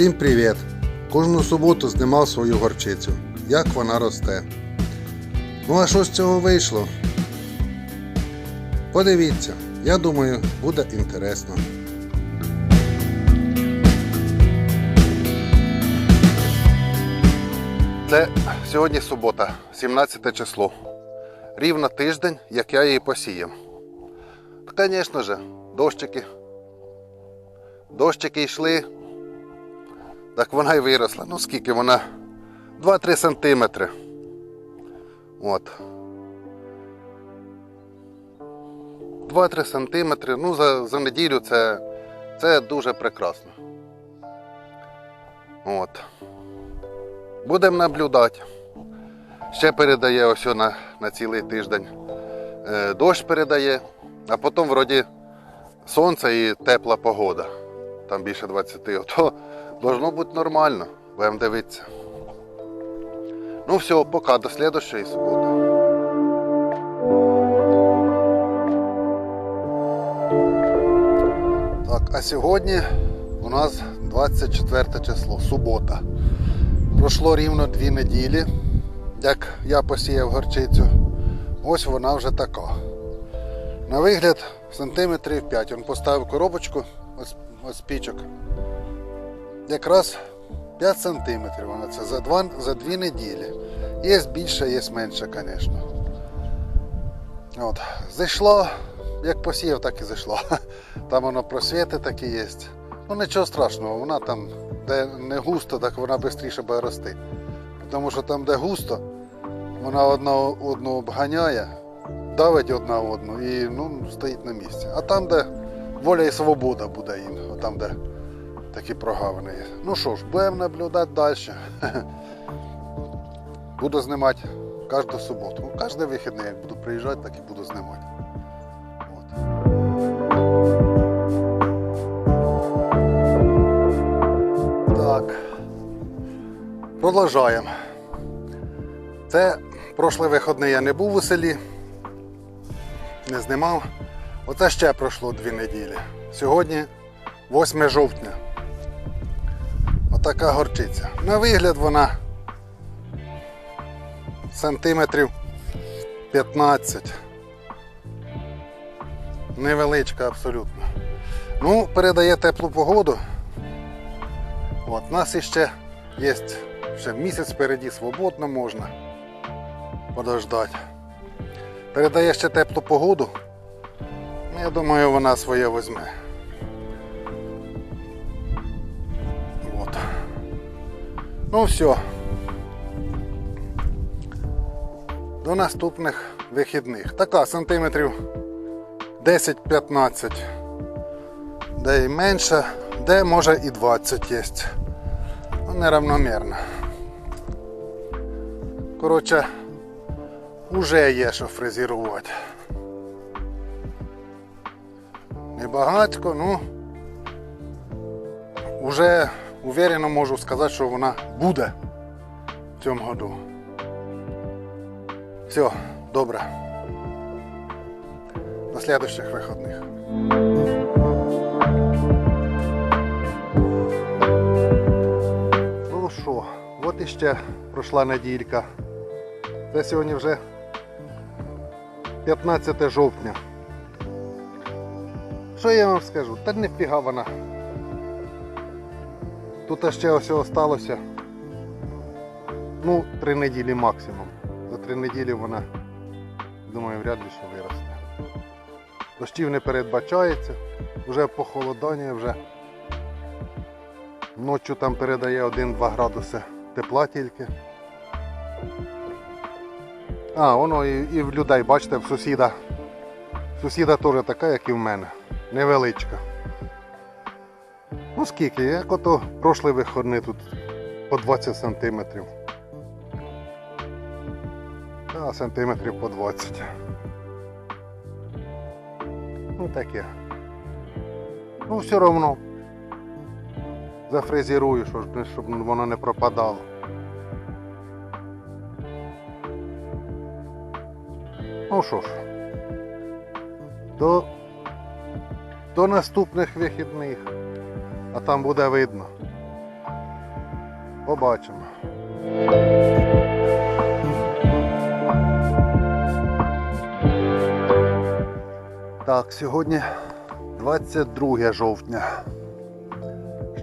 Всім привіт! Кожну суботу знімав свою горчицю, як вона росте. Ну а що з цього вийшло? Подивіться, я думаю, буде інтересно. Це сьогодні субота, 17 число. Рівно тиждень, як я її посіяв. Звісно ж, дощики. Дощики йшли, так вона і виросла. Ну скільки вона? 2-3 сантиметри. От. 2-3 сантиметри. Ну, за, за неділю це, це дуже прекрасно. От. Будемо наблюдати. Ще передає ось на, на цілий тиждень. Е, дощ передає, а потім вроді сонце і тепла погода. Там більше 20. Ото должно бути нормально. Будемо дивитися. Ну все, пока, до слідущої суботи. Так, а сьогодні у нас 24 число, субота. Пройшло рівно дві неділі, як я посіяв горчицю. Ось вона вже така. На вигляд сантиметрів 5. Він поставив коробочку ось, ось пічок. Якраз 5 сантиметрів вона це за, два, за дві неділі. Є більше, є менше, звісно. От. Зайшло, як посіяв, так і зайшло. Там воно просвіти такі є. Ну нічого страшного, вона там, де не густо, так вона швидше буде рости. Тому що там, де густо, вона одна одну обганяє, давить одна одну і ну, стоїть на місці. А там, де воля і свобода буде їм, там, де такі прогавини є. Ну що ж, будемо наблюдати далі. Буду знімати кожну суботу. Ну, кожен вихідний, як буду приїжджати, так і буду знімати. От. Продовжаємо. Це прошлий вихідний я не був у селі, не знімав. Оце ще пройшло дві неділі. Сьогодні 8 жовтня. Отака горчиця. На вигляд вона сантиметрів 15. Невеличка абсолютно. Ну, передає теплу погоду. От, у нас іще є ще місяць впереді, свободно можна подождати. Передає ще теплу погоду. Ну, Я думаю, вона своє візьме. Ну все. До наступних вихідних. Така сантиметрів 10-15. Де і менше, де може і 20 є. Ну, неравномірно. Коротше, уже є що фрезерувати. Небагатько, ну вже уверено можу сказати, що вона буде в цьому году. Все, добре. До следующих виходних. Ну що, от іще пройшла неділька. Це сьогодні вже 15 жовтня. Що я вам скажу? Та не фіга вона. Тут ще ось осталося. Ну, три неділі максимум. За три неділі вона, думаю, вряд ли що виросте. Дощів не передбачається, вже похолодання, вже ночі там передає 1-2 градуси тепла тільки. А, воно і, і в людей, бачите, в сусіда. Сусіда теж така, як і в мене. Невеличка. Ну скільки, як ото прошлий виходний тут по 20 сантиметрів. А сантиметрів по 20. Ну таке. Ну все одно. Зафрезерую, щоб воно не пропадало. Ну що ж, до, до наступних вихідних, а там буде видно. Побачимо. Так, сьогодні 22 жовтня.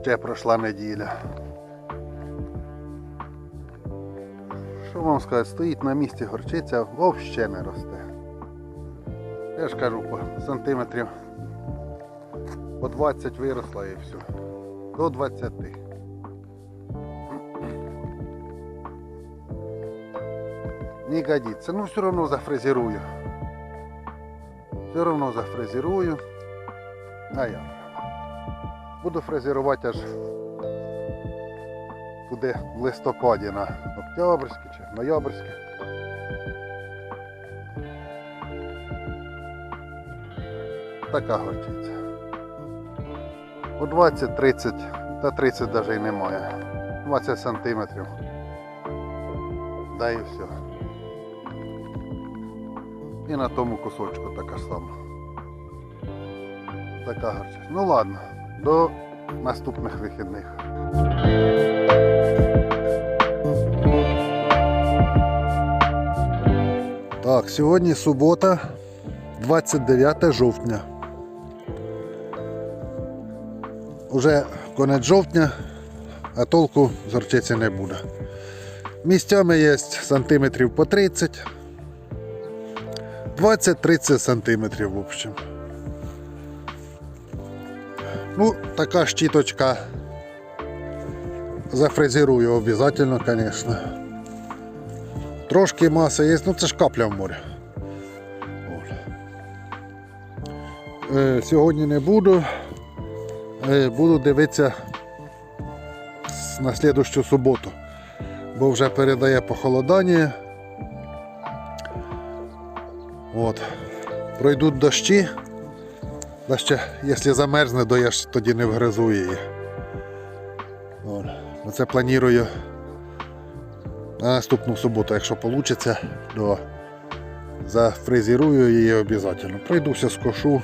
Ще пройшла неділя. Що вам сказати, стоїть на місці горчиця, взагалі не росте. Я ж кажу, по сантиметрів по 20 виросла і все. До 20. Не годится. Ну все равно зафрезерую. Все равно зафрезерую. А я. Буду фрезерувати аж туди в листопаді на Октябрьське чи Ноябрьське. Така горчиця. По 20-30 та 30 навіть і немає. 20 сантиметрів. Да і все. І на тому кусочку така ж сама. Така горчиця. Ну ладно, до наступних вихідних. Так, сьогодні субота, 29 жовтня. Уже конець жовтня, а толку з не буде. Місцями є сантиметрів по 30. 20-30 сантиметрів, в общем. Ну, така щіточка. Зафрезерую обов'язково, звісно. Трошки маси є, ну це ж капля в морі. Е, сьогодні не буду. Е, буду дивитися на слідущу суботу, бо вже передає похолодання. От. Пройдуть дощі. Да якщо замерзне, то я ж тоді не вгризу її. Оце планую на наступну суботу, якщо вийде, то зафрезерую її обов'язково. Пройдуся скошу.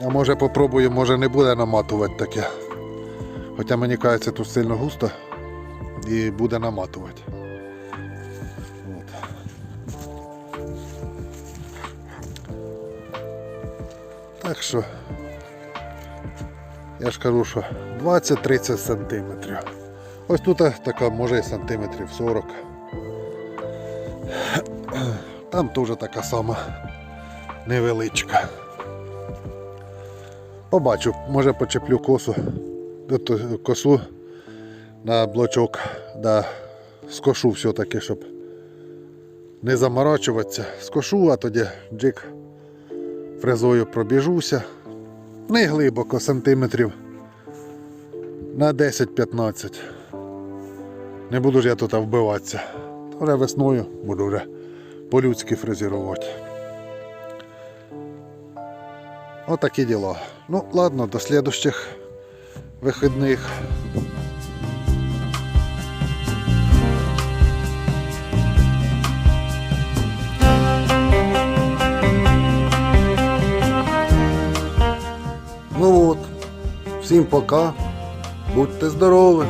А може попробую, може не буде наматувати таке. Хоча мені кажеться тут сильно густо і буде наматувати. Так що я ж кажу, що 20-30 сантиметрів. Ось тут така може і сантиметрів 40. Там теж така сама невеличка. Побачу, може почеплю косу, косу на блочок, да скошу все-таки, щоб не заморачуватися. Скошу, а тоді джик фрезою пробіжуся. Не глибоко, сантиметрів на 10-15. Не буду ж я тут вбиватися. Вже весною буду вже по-людськи фрезерувати. Отакі діла. Ну, ладно, до слідущих вихідних. Ну от, всім пока. Будьте здорові.